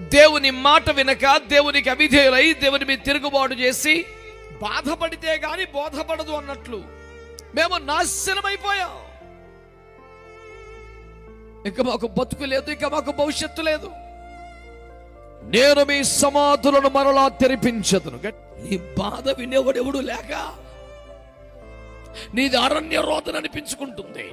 దేవుని మాట వినక దేవునికి అవిధేయులై దేవుని మీద తిరుగుబాటు చేసి బాధపడితే గాని బోధపడదు అన్నట్లు మేము నాశనమైపోయాం. ఇక మాకు బతుకు లేదు ఇక మాకు భవిష్యత్తు లేదు. నేను మీ సమాధులను మరలా తెరిపించదును. నీ బాధ వినేవాడు ఎవడు లేక నీది అరణ్య రోదన అనిపించుకుంటుంది.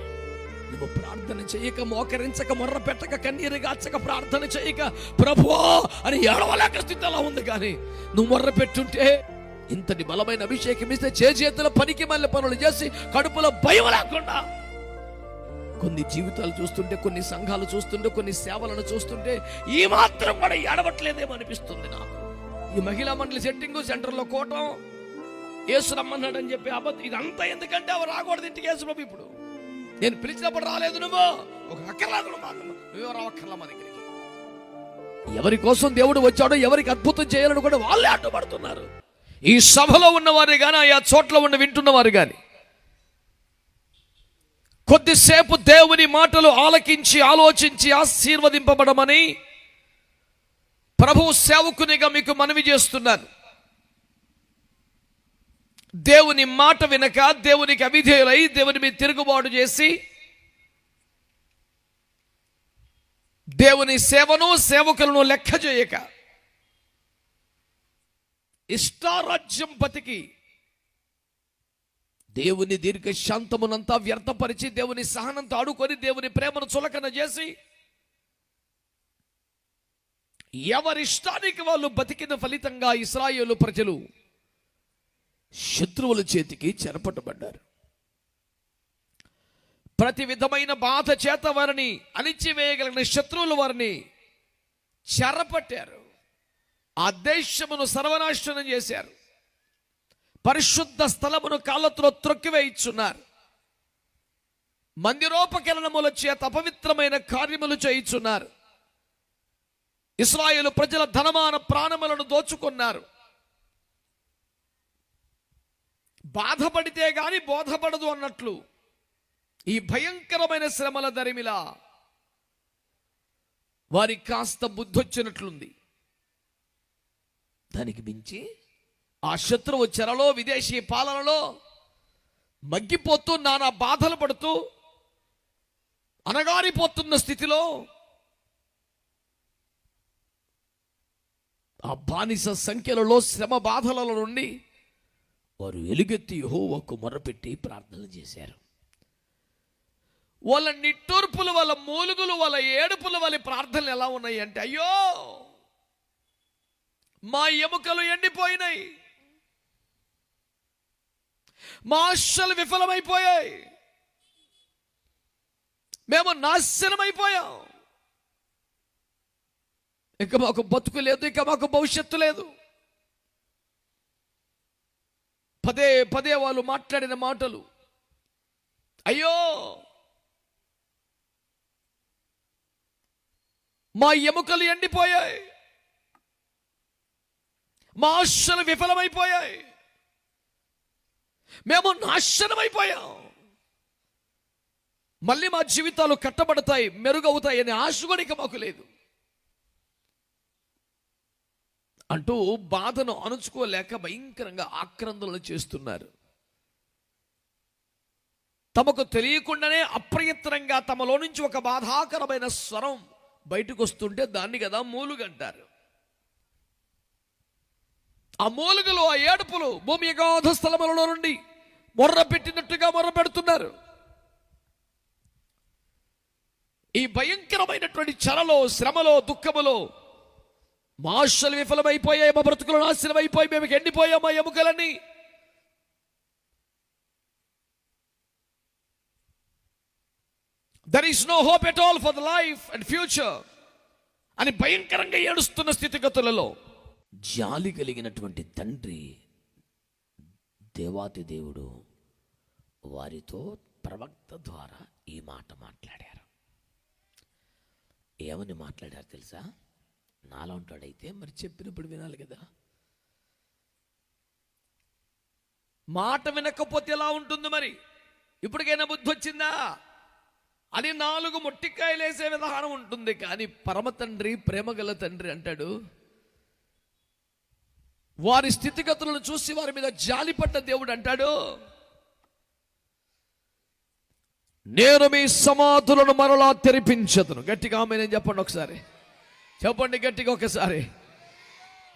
నువ్వు ప్రార్థన చేయక మోకరించక మొర్ర పెట్టక కన్నీరు గాచక ప్రార్థన చేయక. ప్రభువా అని ఏడవలేక స్థితిలో ఉంది కానీ నువ్వు మొర్ర పెట్టుంటే ఇంతటి బలమైన అభిషేకం ఇస్తే చేతుల పనికి మళ్ళీ పనులు చేసి కడుపులో భయం లేకుండా. కొన్ని జీవితాలు చూస్తుంటే కొన్ని సంఘాలు చూస్తుంటే కొన్ని సేవలను చూస్తుంటే ఈ మాత్రం కూడా ఏడవట్లేదేమో అనిపిస్తుంది నాకు. ఈ మహిళా మండలి సెట్టింగ్ సెంటర్లో కోటం యేసు రమ్మన్నాడని చెప్పి అబద్ధం ఇదంతా ఎందుకంటే అవి రాకూడదు ఇంటికి ఏసు ఇప్పుడు. నేను పిలిచినప్పుడు రాలేదు నువ్వు. ఒక అక్కర్లేదు నువ్వు మాకు రావక్కర్లా మా దగ్గరికి. ఎవరి కోసం దేవుడు వచ్చాడో ఎవరికి అద్భుతం చేయాలని కూడా వాళ్ళే అడ్డుపడుతున్నారు. ఈ సభలో ఉన్నవారు కానీ ఆ చోట్ల ఉన్న వింటున్నవారు కానీ కొద్దిసేపు దేవుని మాటలు ఆలకించి ఆలోచించి ఆశీర్వదింపబడమని ప్రభు సేవకునిగా మీకు మనవి చేస్తున్నాను. దేవుని మాట వినక దేవునికి అవిధేయులై దేవుని మీద తిరుగుబాటు చేసి దేవుని సేవను సేవకులను లెక్క చేయక ఇష్టారాజ్యం బతికి దేవుని దీర్ఘ శాంతమునంతా వ్యర్థపరిచి దేవుని సహనంతో ఆడుకొని దేవుని ప్రేమను చులకన చేసి ఎవరిష్టానికి వాళ్ళు బతికిన ఫలితంగా ఇస్రాయేలు ప్రజలు శత్రువుల చేతికి చెరపట్టబడ్డారు ప్రతి విధమైన బాధ చేత వారిని అణిచివేయగలిగిన శత్రువులు వారిని చెరపట్టారు. ఆ దేశమును సర్వనాశనం చేశారు. పరిశుద్ధ స్థలమును కాళ్ళతో త్రొక్కివేయిచున్నారు. మందిరోపకరణముల చేత అపవిత్రమైన కార్యములు చేయిచున్నారు. ఇస్రాయేలు ప్రజల ధనమాన ప్రాణములను దోచుకున్నారు. బాధపడితే గాని బోధపడదు అన్నట్లు. ఈ భయంకరమైన శ్రమల దరిమిలా వారికి కాస్త బుద్ధొచ్చినట్లుంది. దానికి మించి ఆ శత్రువు చెరలో విదేశీ పాలనలో మగ్గిపోతూ నానా బాధలు పడుతూ అనగారిపోతున్న స్థితిలో ఆ బానిస సంఖ్యలలో శ్రమ బాధలలో నుండి వారు ఎలుగెత్తి యెహోవాకు మొరపెట్టి ప్రార్థన చేశారు. వాళ్ళ నిట్టూర్పులు వాళ్ళ మూలుగులు వాళ్ళ ఏడుపులు వాళ్ళ ప్రార్థనలు ఎలా ఉన్నాయి అంటే అయ్యో! మా ఎముకలు ఎండిపోయినాయి. మా ఆశలు విఫలమైపోయాయి. మేము నాశనమైపోయాం. ఇక మాకు బతుకు లేదు ఇక మాకు భవిష్యత్తు లేదు. పదే పదే వాళ్ళు మాట్లాడిన మాటలు. అయ్యో! మా ఎముకలు ఎండిపోయాయి. మా ఆశలు విఫలమైపోయాయి. మేము నాశనమైపోయాం. మళ్ళీ మా జీవితాలు కట్టబడతాయి మెరుగవుతాయి అనే ఆశ కూడా ఇక మాకు లేదు. అంటూ బాధను అణుచుకోలేక భయంకరంగా ఆక్రందనలు చేస్తున్నారు. తమకు తెలియకుండానే అప్రయత్నంగా తమలో నుంచి ఒక బాధాకరమైన స్వరం బయటకు వస్తుంటే దాన్ని కదా మూలుగంటారు ఆ మూలుగలు ఆ ఏడుపులు భూమి యగాధ స్థలములలో నుండి మొర్ర పెట్టినట్టుగా మొర్ర పెడుతున్నారు. ఈ భయంకరమైనటువంటి చరలో శ్రమలో దుఃఖములో మా ఆశలు విఫలమైపోయాయి మా బ్రతుకులు నాశనం అయిపోయి మేము ఎండిపోయాం మా ఎముకలన్నీ. There is no hope at all for the life and future అని భయంకరంగా ఏడుస్తున్న స్థితిగతులలో జాలి కలిగినటువంటి తండ్రి దేవాతి దేవుడు వారితో ప్రవక్త ద్వారా ఈ మాట మాట్లాడారు. ఏమని మాట్లాడారు తెలుసా? నాలాంటాడైతే మరి చెప్పినప్పుడు వినాలి కదా. మాట వినకపోతే ఎలా ఉంటుంది మరి? ఇప్పటికైనా బుద్ధి వచ్చిందా అది నాలుగు మొట్టికాయలేసే విధానం ఉంటుంది కానీ పరమ తండ్రి ప్రేమగల తండ్రి అంటాడు వారి స్థితిగతులను చూసి వారి మీద జాలిపడ్డ దేవుడు అంటాడు నేను మీ సమాధులను మరలా తెరిపించదును. గట్టిగా ఆమె నేను చెప్పండి ఒకసారి? చెప్పండి గట్టిగా ఒకసారి.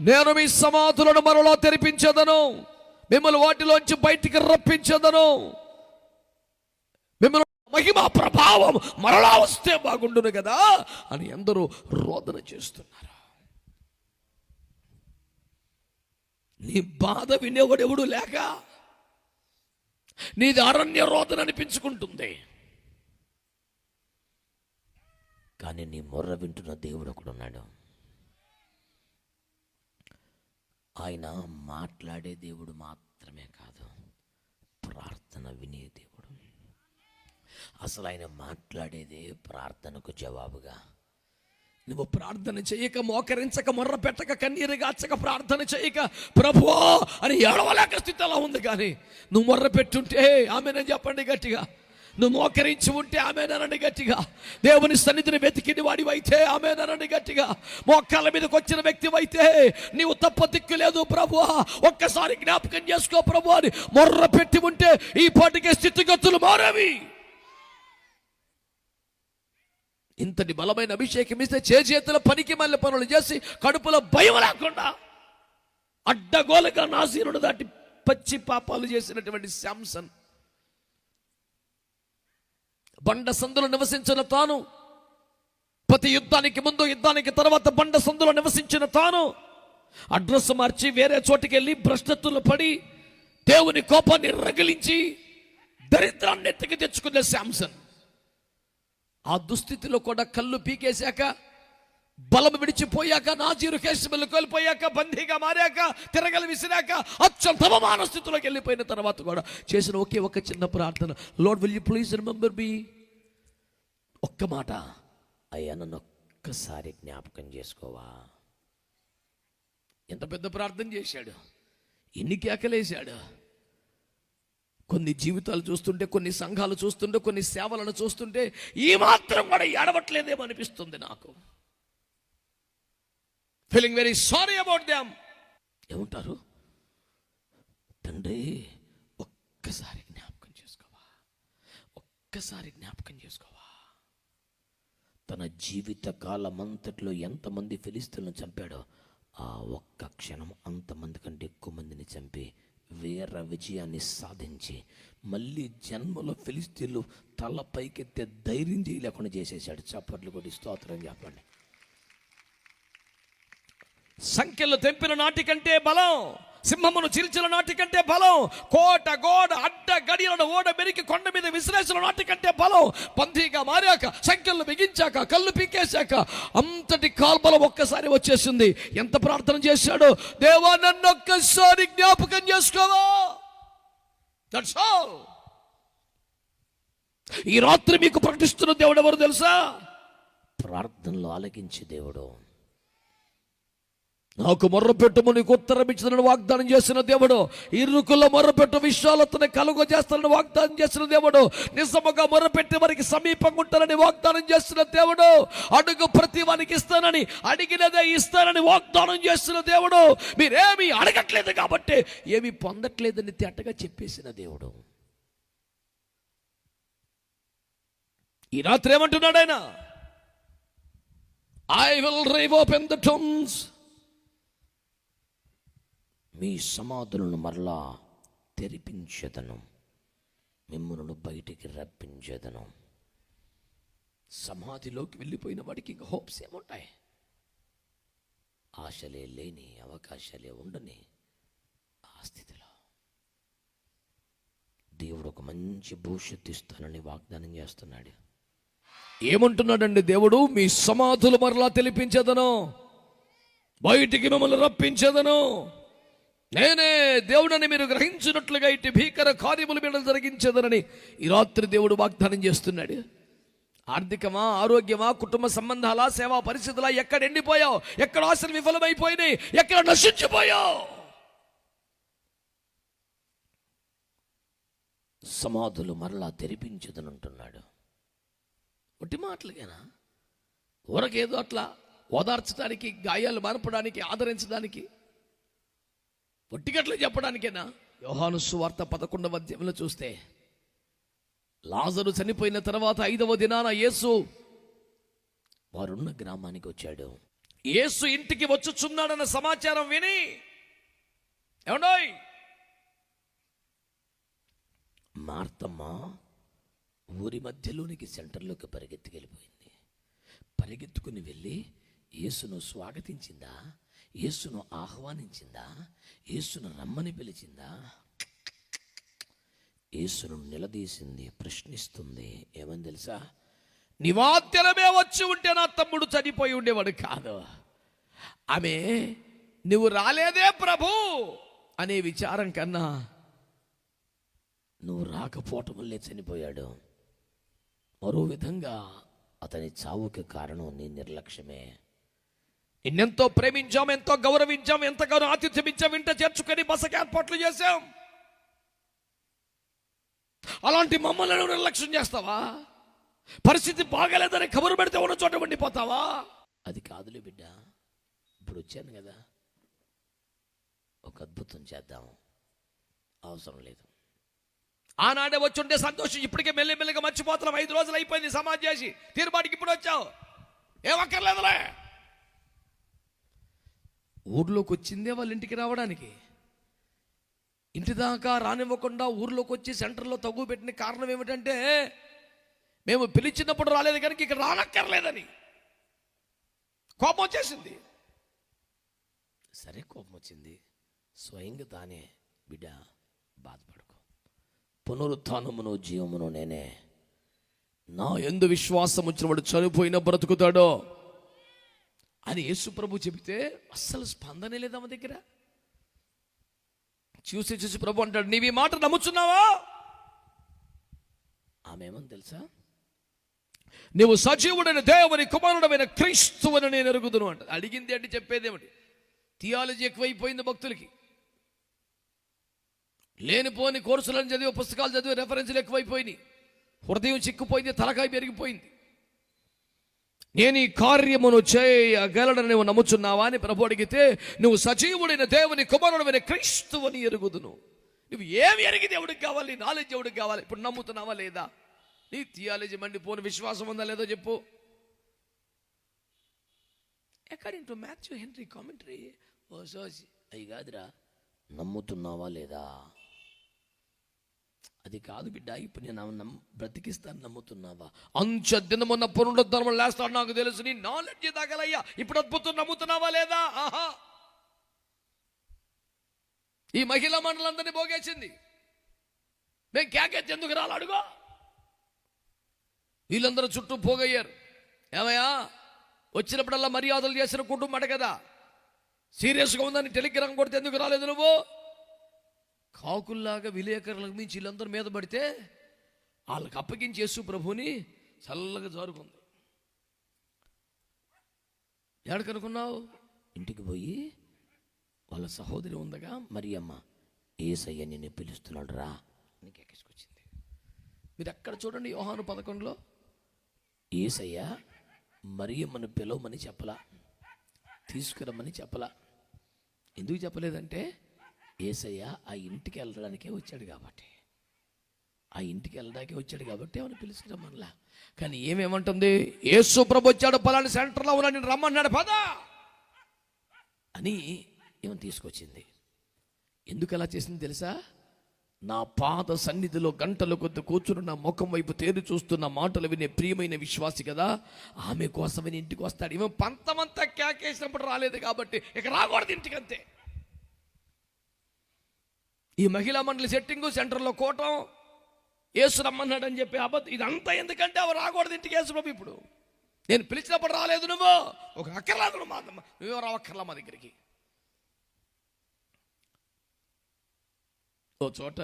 నేను మీ సమాధులను మరలా తెరిపించదను. మిమ్మల్ని వాటిలోంచి బయటికి రప్పించదను. మిమ్మల్ని మహిమ ప్రభావం మరలా వస్తే బాగుండును కదా అని ఎందరూ రోదన చేస్తున్నారు. నీ బాధ వినేవాడు ఎవడు లేక నీది అరణ్య రోదన అనిపించుకుంటుంది. కానీ నీ మొర్ర వింటున్న దేవుడు ఒకడున్నాడు ఆయన మాట్లాడే దేవుడు మాత్రమే కాదు ప్రార్థన వినే దేవుడు. అసలు ఆయన మాట్లాడేదే ప్రార్థనకు జవాబుగా. నువ్వు ప్రార్థన చేయక మోకరించక మొర్ర పెట్టక కన్నీరు గాచక ప్రార్థన చేయక ప్రభువా అని ఏడవలేక స్థితి ఉంది కానీ నువ్వు మొర్ర పెట్టుంటే ఆమెనని చెప్పండి గట్టిగా నువ్వు మోకరించి ఉంటే ఆమె ఆమెననండి గట్టిగా. దేవుని సన్నిధిని వెతికిని వాడివైతే ఆమెననండి గట్టిగా. మోకాళ్ళ మీదకి వచ్చిన వ్యక్తివైతే నీవు తప్ప దిక్కు లేదు ప్రభువా. ఒక్కసారి జ్ఞాపకం చేసుకో ప్రభు అని మొర్ర పెట్టి ఉంటే ఈ పాటికే స్థితిగతులు మారవి. ఇంతటి బలమైన అభిషేకం ఇస్తే చేతుల పనికి మళ్ళీ పనులు చేసి కడుపులో భయం లేకుండా అడ్డగోలుగా నాసీరుడు దాటి పచ్చి పాపాలు చేసినటువంటి శాంసన్ బండ సందులో నివసించిన తాను. ప్రతి యుద్ధానికి ముందు యుద్ధానికి తర్వాత బండ సందులో నివసించిన తాను. అడ్రస్ మార్చి వేరే చోటికి వెళ్ళి భ్రష్టత్తులు పడి దేవుని కోపాన్ని రగిలించి దరిద్రాన్ని ఎత్తికి తెచ్చుకునే శాంసన్. ఆ దుస్థితిలో కూడా కళ్ళు పీకేశాక బలం విడిచిపోయాక నాజీరు కేశములు కోల్పోయాక బందీగా మారాక తిరగలు విసిరాక అత్యంతమైన స్థితిలోకి వెళ్ళిపోయిన తర్వాత కూడా చేసిన ఒకే ఒక చిన్న ప్రార్థన. Lord will you please remember me ఒక్క మాట. అయ్యా నన్ను ఒక్కసారి జ్ఞాపకం చేసుకోవా? ఎంత పెద్ద ప్రార్థన చేశాడు. ఎన్ని కేకలేశాడు. కొన్ని జీవితాలు చూస్తుంటే కొన్ని సంఘాలు చూస్తుంటే కొన్ని సేవలను చూస్తుంటే ఈ మాత్రం కూడా ఏడవట్లేదేమో అనిపిస్తుంది నాకు. Feeling very sorry about them ఏమంటారు? తండ్రి ఒక్కసారి జ్ఞాపకం చేసుకోవా? ఒక్కసారి జ్ఞాపకం చేసుకోవా? తన జీవిత కాలమంతట్లో ఎంతమంది ఫిలిస్తులను చంపాడో ఆ ఒక్క క్షణం అంతమంది కంటే ఎక్కువ మందిని చంపి వీర విజయాన్ని సాధించి మళ్ళీ జన్మలో ఫిలిస్తీన్లు తల పైకెత్తే ధైర్యం చేయలేకుండా చేసేసాడు. చప్పట్లు కొట్టి స్తోత్రం చెప్పండి. సంఖ్యలు తెంపిన నాటికంటే బలం సింహమును చిల్చిన నాటికంటే బలం కోట గోడ అడ్డ గడియలను ఓడ మెరికి కొండ మీద విశ్లేషణ నాటికంటే బలం. పందిగా మారాక సంఖ్యలు బిగించాక కళ్ళు పీకేశాక అంతటి కాల్బలం ఒక్కసారి వచ్చేసింది. ఎంత ప్రార్థన చేశాడో? దేవా నన్ను ఒక్కసారి జ్ఞాపకం చేసుకోవా? దట్స్ ఆల్ ఈ రాత్రి మీకు ప్రకటిస్తున్న దేవుడు ఎవరు తెలుసా? ప్రార్థనలో ఆలకించే దేవుడు. నాకు మొర్రపెట్టుము నీకు ఉత్తరం ఇచ్చిందని వాగ్దానం చేసిన దేవుడు. ఇరుకుల మొర్రపెట్టు విశ్వాలతని కలుగ చేస్తానని వాగ్దానం చేసిన దేవుడు. నిజముగా మొర్రపెట్టి వారికి సమీపంగా ఉంటానని వాగ్దానం చేసిన దేవుడు. అడుగు ప్రతి వానికి ఇస్తానని అడిగినదే ఇస్తానని వాగ్దానం చేసిన దేవుడు. మీరేమీ అడగట్లేదు కాబట్టి ఏమి పొందట్లేదని తేటగా చెప్పేసిన దేవుడు. ఈ రాత్రి ఏమంటున్నాడు ఆయన? I will rive open the tombs మీ సమాధులను మరలా తెరిపించదను. మిమ్మల్ని బయటికి రప్పించదను. సమాధిలోకి వెళ్ళిపోయిన వాడికి ఇంకా హోప్స్ ఏముంటాయి? ఆశలే లేని అవకాశాలే ఉండని ఆ స్థితిలో. దేవుడు ఒక మంచి భవిష్యత్తు ఇస్తానని వాగ్దానం చేస్తున్నాడు. ఏమంటున్నాడండి దేవుడు? మీ సమాధులు మరలా తెలిపించదను బయటికి మిమ్మల్ని రప్పించదను. నేనే దేవుడని మీరు గ్రహించినట్లుగా ఇటు భీకర కార్యములు మీద జరిగించదనని ఈ రాత్రి దేవుడు వాగ్దానం చేస్తున్నాడు. ఆర్థికమా ఆరోగ్యమా కుటుంబ సంబంధాలా సేవా పరిస్థితులా ఎక్కడ ఎండిపోయావు? ఎక్కడ ఆశలు విఫలమైపోయినాయి? ఎక్కడ నశించిపోయావు? సమాధులు మరలా తెరిపించదనంటున్నాడు. ఒట్టి మాటలుగానా? ఊరకేదో అట్లా ఓదార్చడానికి గాయాలు మానపడానికి ఆదరించడానికి ఒట్టిగట్లు చెప్పడానికేనా? యోహాను సువార్త పదకొండవ అధ్యాయంలో చూస్తే లాజరు చనిపోయిన తర్వాత ఐదవ దినాన యేసు వారున్న గ్రామానికి వచ్చాడు. యేసు ఇంటికి వచ్చుచున్నాడన్న సమాచారం విని ఏమండోయ్? మార్తమ్మ ఊరి మధ్యలోనికి సెంటర్లోకి పరిగెత్తుకెళ్ళిపోయింది. పరిగెత్తుకుని వెళ్ళి యేసును స్వాగతించిందా? యేసును ఆహ్వానించిందా? యేసును రమ్మని పిలిచిందా? యేసును నిలదీసింది ప్రశ్నిస్తుంది. ఏమని తెలుసా? నివాత్యలమే వచ్చి ఉంటే నా తమ్ముడు చనిపోయి ఉండేవాడు కాదు. ఆమె నువ్వు రాలేదే ప్రభు అనే విచారం కన్నా నువ్వు రాకపోవటం వల్లే చనిపోయాడు. మరో విధంగా అతని చావుకి కారణం నీ నిర్లక్ష్యమే. నిన్నెంతో ప్రేమించాం ఎంతో గౌరవించాం ఎంతగానో ఆతిథ్యం ఇచ్చాం ఇంట చేర్చుకొని బసకి ఏర్పాట్లు చేశాం. అలాంటి మమ్మల్ని నిర్లక్ష్యం చేస్తావా? పరిస్థితి బాగాలేదని కబురు పెడితే ఉన్న చోట ఉండిపోతావా? అది కాదులే బిడ్డ. ఇప్పుడు వచ్చాను కదా. ఒక అద్భుతం చేద్దాం. అవసరం లేదు. ఆనాడే వచ్చుంటే సంతోషం ఇప్పటికే మెల్లిమెల్లిగా మర్చిపోతున్నాం. ఐదు రోజులు అయిపోయింది సమాజ్ చేసి. తీర్మానికి ఇప్పుడు వచ్చావు. ఏమక్కర్లేదులే ఊర్లోకి వచ్చిందే వాళ్ళ ఇంటికి రావడానికి. ఇంటి దాకా రానివ్వకుండా ఊర్లోకి వచ్చి సెంటర్లో తగ్గు పెట్టిన కారణం ఏమిటంటే మేము పిలిచినప్పుడు రాలేదు కనుక ఇక్కడ రానక్కర్లేదని. కోపం వచ్చేసింది సరే కోపం వచ్చింది స్వయంగా తానే బిడ్డ బాధపడుకో. పునరుత్నమును జీవమును నేనే. నా ఎందు విశ్వాసం వచ్చిన వాడు చనిపోయిన బ్రతుకుతాడో అని యేసుప్రభు చెబితే అస్సలు స్పందనే లేదా మా దగ్గర? చూసి చూసి ప్రభు అంటాడు నీవి మాట నమ్ముచున్నావా? ఆమె ఏమని తెలుసా? నువ్వు సజీవుడైన దేవుని కుమారుడమైన క్రీస్తువని నేను ఎరుగుదును అంట. అడిగింది అంటే చెప్పేది ఏమిటి? థియాలజీ ఎక్కువైపోయింది భక్తులకి. లేనిపోని కోర్సులను చదివే పుస్తకాలు చదివే రెఫరెన్స్లు ఎక్కువైపోయినాయి. హృదయం చిక్కుపోయింది తలకాయ పెరిగిపోయింది. నేను ఈ కార్యమును చేయగలడని నువ్వు నమ్ముచున్నావా అని ప్రభు అడిగితే నువ్వు సజీవుడైన దేవుని కుమారుడమైన క్రీస్తువని ఎరుగుదును. నువ్వు ఏమి ఎరిగి దేవుడికి కావాలి? నాలెడ్జ్ దేవుడికి కావాలి? ఇప్పుడు నమ్ముతున్నావా లేదా? నీ థియాలజీ మండిపోని విశ్వాసం ఉందా లేదో చెప్పు. According to Matthew Henry commentary ఓ సోజ్ అయి కాదురా నమ్ముతున్నావా లేదా? అది కాదు బిడ్డ ఇప్పుడు నేను బ్రతికిస్తాను నమ్ముతున్నావా? అంచె దినమున్న పునరుద్ధరణ లేస్తాడు నాకు తెలుసు. నీ నాలెడ్జ్ తగలయ్యా ఇప్పుడు అద్భుతం నమ్ముతున్నావా లేదా? ఆహా. ఈ మహిళా మండలందరినీ పోగేసింది. మేము కేకెత్తి ఎందుకు రాలి అడుగు? వీళ్ళందరూ చుట్టూ పోగయ్యారు. ఏమయ్యా? వచ్చినప్పుడల్లా మర్యాదలు చేసిన కుటుంబం కదా. సీరియస్గా ఉందని టెలిగ్రామ్ కొడితే ఎందుకు రాలేదు నువ్వు? కాకుల్లాగా విలేకరులకు మించి వీళ్ళందరూ మీద పడితే వాళ్ళకి అప్పగించి యేసు ప్రభుని చల్లగా జారుకుంది. ఎక్కడికనుకున్నావు ఇంటికి పోయి వాళ్ళ సహోదరి ఉందగా మరి అమ్మ ఏసయ్య నిన్ను పిలుస్తున్నాడు రా. నీకు ఎక్కించుకొచ్చింది మీరు ఎక్కడ చూడండి యోహాను పదకొండులో? ఏసయ్య మరియమ్మను పిలవమని చెప్పలా తీసుకురమ్మని చెప్పలా. ఎందుకు చెప్పలేదంటే ఏసయ్య ఆ ఇంటికి వెళ్ళడానికే వచ్చాడు కాబట్టి. ఆ ఇంటికి వెళ్ళడానికే వచ్చాడు కాబట్టి ఏమైనా మనలా కానీ ఏమేమంటుంది? యేసు ప్రభు వచ్చాడు పలాని సెంటర్లో ఉన్నా నేను రమ్మన్నాడు పదా! అని ఏమని తీసుకొచ్చింది? ఎందుకు అలా చేసింది తెలుసా? నా పాద సన్నిధిలో గంటల కొద్ది కూర్చుని నా ముఖం వైపు తేరు చూస్తున్న మాటలు వినే ప్రియమైన విశ్వాసి కదా ఆమె కోసమని ఇంటికి వస్తాడు. ఏమో పంతమంతా కేకేసినప్పుడు రాలేదు కాబట్టి ఇక రాకూడదు ఇంటికి అంతే ఈ మహిళా మండలి సెట్టింగు సెంటర్లో కోటం. ఏసు రమ్మన్నాడని చెప్పి అబద్ధం. ఇదంతా ఎందుకంటే అవి రాకూడదు ఇంటికి యేసు ఇప్పుడు. నేను పిలిచినప్పుడు రాలేదు నువ్వు. ఒక అక్కర్లేదు మా నువ్వు రావక్కర్లా మా దగ్గరికి. ఓ చోట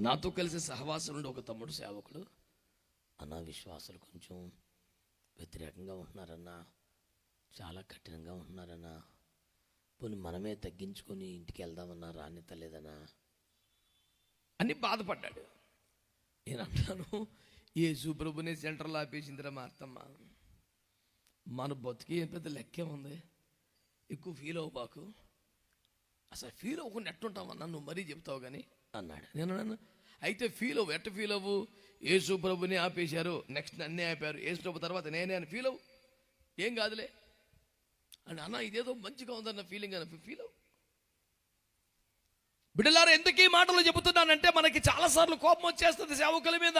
నాతో కలిసి సహవాసం ఉండే ఒక తమ్ముడు సేవకుడు. అన్న విశ్వాసులు కొంచెం వ్యతిరేకంగా ఉంటున్నారన్నా. చాలా కఠినంగా ఉంటున్నారన్నా. పోనీ మనమే తగ్గించుకొని ఇంటికి వెళ్దామన్నా రానితలేదన్నా అని బాధపడ్డాడు. నేను అంటాను యేసు ప్రభుని సెంటర్లో ఆపేసిందిరా మా అత్తమ్మ. మన బతికి ఏం పెద్ద లెక్కే ఉంది. ఎక్కువ ఫీల్ అవ్వబాకు అసలు ఫీల్ అవ్వకుండా ఎట్టుంటావన్నా నువ్వు మరీ చెప్తావు కానీ అన్నాడు. నేను అన్నాను అయితే ఫీల్ అవ్వు ఎట్ట ఫీల్ అవ్వు? యేసు ప్రభుని ఆపేశారు నెక్స్ట్ నన్నే ఆపారు. యేసు ప్రభు తర్వాత నేనే అని ఫీల్ అవ్వు? ఏం కాదులే. అని అన్న ఇదేదో మంచిగా ఉందన్న ఫీలింగ్ అని ఫీల్ బిడ్డలారు ఎందుకు ఈ మాటలు చెబుతున్నానంటే మనకి చాలాసార్లు కోపం వచ్చేస్తుంది సేవకుల మీద.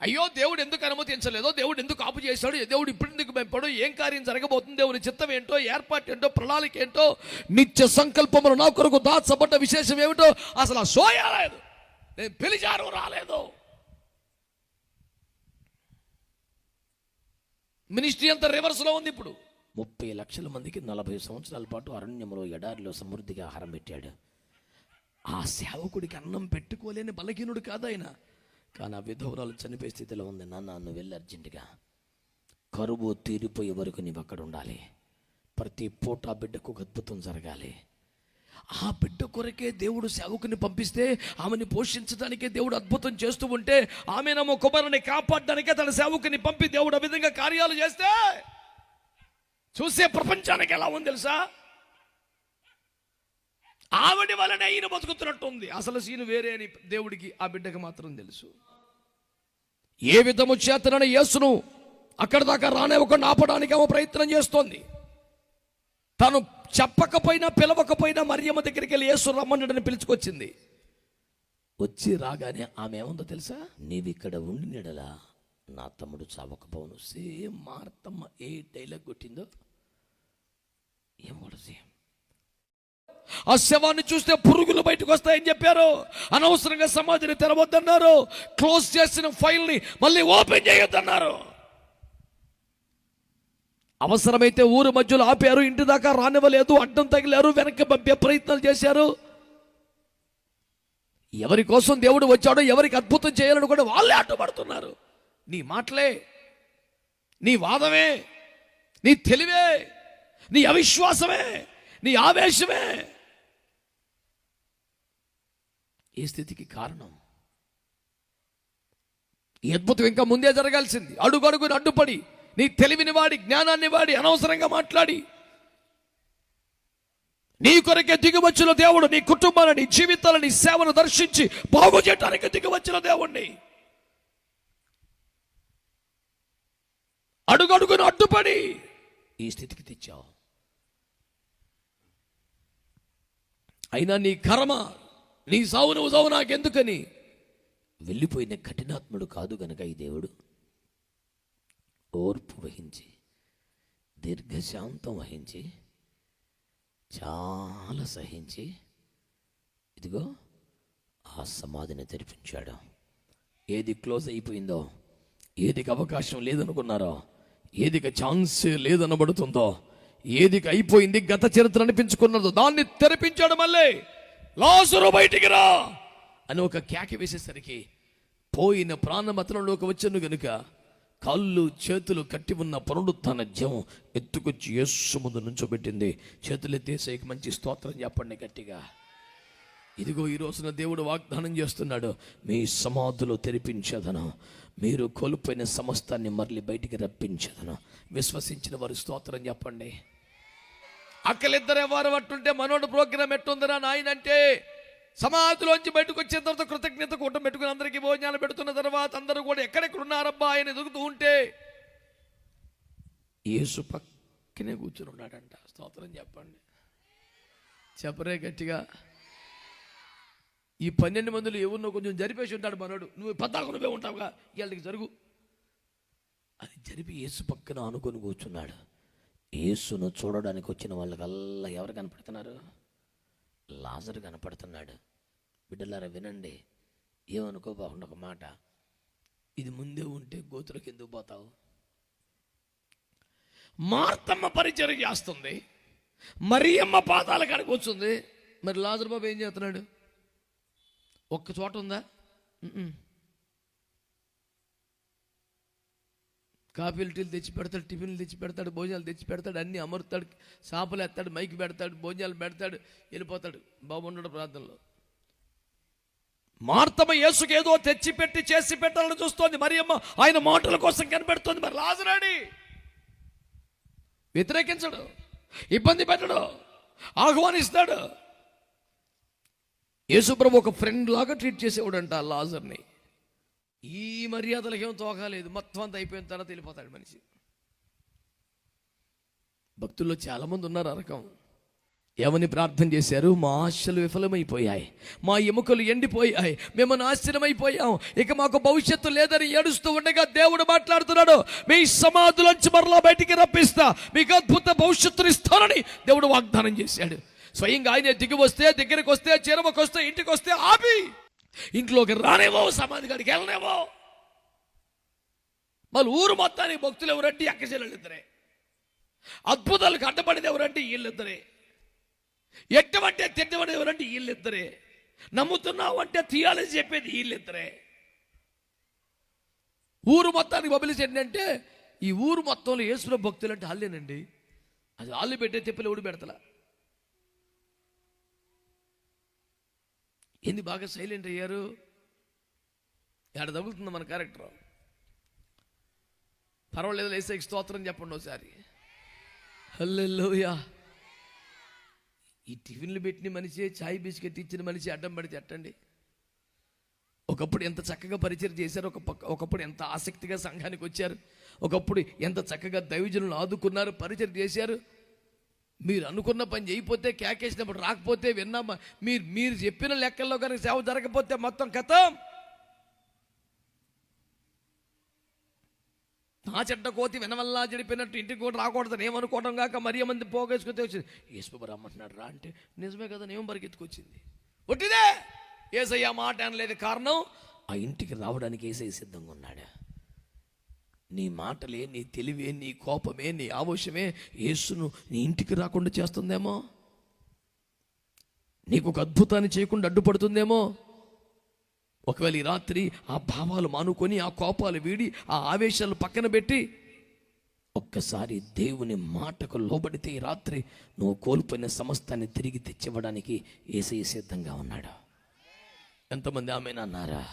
అయ్యో దేవుడు ఎందుకు అనుమతించలేదో దేవుడు ఎందుకు ఆపు చేశాడు దేవుడు ఇప్పుడు ఎందుకు పెంపాడు ఏం కార్యం జరగబోతుంది దేవుని చిత్తం ఏంటో ఏర్పాటు ఏంటో ప్రణాళిక ఏంటో నిత్య సంకల్పములు నా కొరకు దాచబడ్డ విశేషం ఏమిటో అసలు ఆ సోయలేదు నేను పిలిచారు రాలేదు. మినిస్ట్రీ అంతా రివర్స్లో ఉంది ఇప్పుడు. ముప్పై లక్షల మందికి నలభై సంవత్సరాల పాటు అరణ్యంలో ఎడారిలో సమృద్ధిగా ఆహారం పెట్టాడు. ఆ సేవకుడికి అన్నం పెట్టుకోలేని బలహీనుడు కాదాయన కానీ ఆ విధవరాలు చనిపోయే స్థితిలో ఉంది. నాన్న నువ్వు వెళ్ళి అర్జెంటుగా. కరువు తీరిపోయే వరకు నీవు అక్కడ ఉండాలి. ప్రతి పూట ఆ బిడ్డకు ఒక అద్భుతం జరగాలి. ఆ బిడ్డ కొరకే దేవుడు సేవకుని పంపిస్తే ఆమెని పోషించడానికే దేవుడు అద్భుతం చేస్తూ ఉంటే ఆమెనమ్మ కుమారుని కాపాడడానికే తన సేవకుని పంపి దేవుడు ఆ విధంగా కార్యాలు చేస్తే చూసే ప్రపంచానికి ఎలా ఉంది తెలుసా? ఆవిడ వలన ఈయన బతుకుతున్నట్టుంది. అసలు సీను వేరే అని దేవుడికి ఆ బిడ్డకి మాత్రం తెలుసు. ఏ విధము చేతనని యేసును అక్కడ దాకా రానివ్వకుండా ఆపడానికి ఆమె ప్రయత్నం చేస్తోంది. తను చెప్పకపోయినా పిలవకపోయినా మరియమ్మ దగ్గరికి వెళ్ళి యేసు రమ్మన్నాడని పిలుచుకొచ్చింది. వచ్చి రాగానే ఆమె ఏముందో తెలుసా? నీవిక్కడ ఉండి నీడలా నా తమ్ముడు చావకపోను సేమ్ మార్తమ్మ ఏ డైలాగ్ కొట్టిందో ఆ శవాన్ని చూస్తే పురుగులు బయటకు వస్తాయని చెప్పారు. అనవసరంగా సమాధిని తెరవద్దన్నారు. క్లోజ్ చేసిన ఫైల్ని మళ్ళీ ఓపెన్ చేయొద్దన్నారు. అవసరమైతే ఊరు మధ్యలో ఆపారు. ఇంటి దాకా రానివ్వలేదు. అడ్డం తగిలారు. వెనక్కి పంపే ప్రయత్నాలు చేశారు. ఎవరి కోసం దేవుడు వచ్చాడో ఎవరికి అద్భుతం చేయాలని కూడా వాళ్ళే అడ్డుపడుతున్నారు. నీ మాటలే నీ వాదమే నీ తెలివే. నీ అవిశ్వాసమే నీ ఆవేశమే. ఈ స్థితికి కారణం? ఈ అద్భుతం ఇంకా ముందే జరగాల్సింది. అడుగడుగుని అడ్డుపడి నీ తెలివిని వాడి జ్ఞానాన్ని వాడి అనవసరంగా మాట్లాడి. నీ కొరకే దిగువచ్చిన దేవుడు నీ కుటుంబాన్ని నీ జీవితాలను నీ సేవను దర్శించి బాగు చేయడానికి దిగువచ్చిన దేవుణ్ణి. అడుగడుగును అడ్డుపడి ఈ స్థితికి తెచ్చావు. అయినా నీ కర్మ నీ సావు నువ్వు సావు నాకెందుకని? వెళ్ళిపోయిన కఠినాత్ముడు కాదు గనక ఈ దేవుడు. ఓర్పు వహించి దీర్ఘశాంతం వహించి చాలా సహించి ఇదిగో ఆ సమాధిని తెరిపించాడు. ఏది క్లోజ్ అయిపోయిందో ఏదికి అవకాశం లేదనుకున్నారో ఏదికి ఛాన్స్ లేదనబడుతుందో ఏదికి అయిపోయింది గత చరిత్ర అనిపించుకున్నదో దాన్ని తెరిపించాడు మళ్ళీ. లాసురు బయటికి రా అని ఒక కేక వేసేసరికి పోయిన ప్రాణమతనంలోకి వచ్చాను గనుక కాళ్ళు చేతులు కట్టి ఉన్న పునరుత్న జం ఎత్తుకొచ్చి యేసు ముందు నుంచోబెట్టింది. చేతులు ఎత్తేసేకి మంచి స్తోత్రం చెప్పండి గట్టిగా. ఇదిగో ఈ రోజున దేవుడు వాగ్దానం చేస్తున్నాడు. మీ సమాధులు తెరిపించదను. మీరు కోల్పోయిన సమస్తాన్ని మరలి బయటికి రప్పించదను. విశ్వసించిన వారు స్తోత్రం చెప్పండి. అక్కలిద్దరు ఎవరు పట్టుంటే మనోడు ప్రోగ్రాం ఎట్టుందిరా నాయన అంటే సమాధిలోంచి బయటకు వచ్చిన తర్వాత కృతజ్ఞత కూటం పెట్టుకుని అందరికీ భోజనాలు పెడుతున్న తర్వాత అందరూ కూడా ఎక్కడెక్కడ ఉన్నారబ్బా ఆయన ఎదుగుతూ ఉంటే యేసు పక్కనే కూర్చుని ఉన్నాడంట. స్తోత్రం చెప్పండి. చెప్పరే గట్టిగా. ఈ పన్నెండు మందిలో ఎవరినో కొంచెం జరిపేసి ఉంటాడు మనోడు. నువ్వు పద్నాలుగు నువ్వే ఉంటావుగా వీళ్ళకి జరుగు. అది జరిపి యేసు పక్కన అనుకొని కూర్చున్నాడు. యేసును చూడడానికి వచ్చిన వాళ్ళకల్లా ఎవరు కనపడుతున్నారు? లాజరు కనపడుతున్నాడు. బిడ్డలారా వినండి. ఏమనుకో బాగుండు ఒక మాట. ఇది ముందే ఉంటే గోతులకు ఎందుకు పోతావు? మార్తమ్మ పరిచయం చేస్తుంది. మరియమ్మ పాదాల కాడికి వస్తుంది మరి లాజర్ బాబు ఏం చేస్తున్నాడు? ఒక్క చోట ఉందా. కాఫీలు టీలు తెచ్చి పెడతాడు టిఫిన్లు తెచ్చి పెడతాడు భోజనాలు తెచ్చి పెడతాడు అన్ని అమరుతాడు సాపులు ఎత్తాడు మైక్ పెడతాడు భోజనాలు పెడతాడు వెళ్ళిపోతాడు బాగుండడు ప్రార్థనలో. మార్తమ్మ యేసుకి ఏదో తెచ్చి పెట్టి చేసి పెట్టాలని చూస్తోంది. మరియమ్మ ఆయన మాటల కోసం కనిపెడుతోంది మరి లాజరాడి వ్యతిరేకించడు ఇబ్బంది పెట్టడు ఆహ్వానిస్తాడు. యేసుప్రభు ఒక ఫ్రెండ్ లాగా ట్రీట్ చేసేవాడంట లాజర్ని. ఈ మర్యాదలకు ఏం తోకాలేదు మొత్తం అంత అయిపోయిన తర్వాత వెళ్ళిపోతాడు మనిషి. భక్తుల్లో చాలామంది ఉన్నారు అరకం ఏమని ప్రార్థన చేశారు? మా ఆశలు విఫలమైపోయాయి. మా ఎముకలు ఎండిపోయాయి. మేము నాశనమైపోయాం ఇక మాకు భవిష్యత్తు లేదని ఏడుస్తూ ఉండగా దేవుడు మాట్లాడుతున్నాడు. మీ సమాధులోంచి మరలా బయటికి రప్పిస్తా. మీకు అద్భుత భవిష్యత్తుని ఇస్తానని దేవుడు వాగ్దానం చేశాడు. స్వయంగా ఆయనే దిగి వస్తే దగ్గరికి వస్తే చీరమకు వస్తే ఇంటికి వస్తే ఆపి. ఇంట్లోకి రానేవో సమాధి గడికి వెళ్ళనేవో మళ్ళీ ఊరు మొత్తానికి భక్తులు ఎవరంటే అక్కచెల్లెళ్ళు ఇద్దరే. అద్భుతాలకు అడ్డపడింది ఎవరంటే వీళ్ళిద్దరే. ఎట్టమంటే తిట్టబడి ఎవరంటే వీళ్ళిద్దరే. నమ్ముతున్నావు అంటే థియాలజీ చెప్పేది వీళ్ళిద్దరే. ఊరు మొత్తానికి బబిలిసి ఏంటంటే ఈ ఊరు మొత్తంలో యేసులో భక్తులు అంటే వాళ్ళేనండి అది వాళ్ళు పెట్టే తిప్పలు ఎవడు పెడతలా? ఏంది బాగా సైలెంట్ అయ్యారు? ఎక్కడ తగులుతుంది మన క్యారెక్టర్ పర్వాలేదు లేసే స్తోత్రం చెప్పండి ఒకసారి హల్లెల్లోయా ఈ టిఫిన్లు పెట్టిన మనిషి చాయ్ బిస్కెట్ ఇచ్చిన మనిషి అడ్డం పడితే ఎట్టండి? ఒకప్పుడు ఎంత చక్కగా పరిచయం చేశారు ఒక పక్క ఒకప్పుడు ఎంత ఆసక్తిగా సంఘానికి వచ్చారు ఒకప్పుడు ఎంత చక్కగా దైవజనులు ఆదుకున్నారు పరిచయం చేశారు మీరు అనుకున్న పని చేయకపోతే కేకేసినప్పుడు రాకపోతే విన్నా మీరు మీరు చెప్పిన లెక్కల్లో కనుక సేవ జరగకపోతే మొత్తం కథం నా చెడ్డ కోతి వినవల్లా చెడిపోయినట్టు ఇంటికి కూడా రాకూడదని ఏమనుకోవడం కాక మరీ మంది పోగేసుకుంటే వచ్చింది యేసుబాబు రమ్మంటున్నాడు రా అంటే నిజమే కదా నేను పరిగెత్తుకొచ్చింది. ఒట్టిదే! ఏసయ్య మాట అనలేదు కారణం ఆ ఇంటికి రావడానికి ఏసై సిద్ధంగా ఉన్నాడు? నీ మాటలే నీ తెలివే నీ కోపమే నీ ఆవేశమే యేసును నీ ఇంటికి రాకుండా చేస్తుందేమో? నీకు ఒక అద్భుతాన్ని చేయకుండా అడ్డుపడుతుందేమో? ఒకవేళ ఈ రాత్రి ఆ భావాలు మానుకొని ఆ కోపాలు వీడి ఆ ఆవేశాలు పక్కన పెట్టి ఒక్కసారి దేవుని మాటకు లోబడితే ఈ రాత్రి నువ్వు కోల్పోయిన సమస్తాన్ని తిరిగి తెచ్చివ్వడానికి ఏసీ సిద్ధంగా ఉన్నాడు. ఎంతమంది ఆమె అన్నారా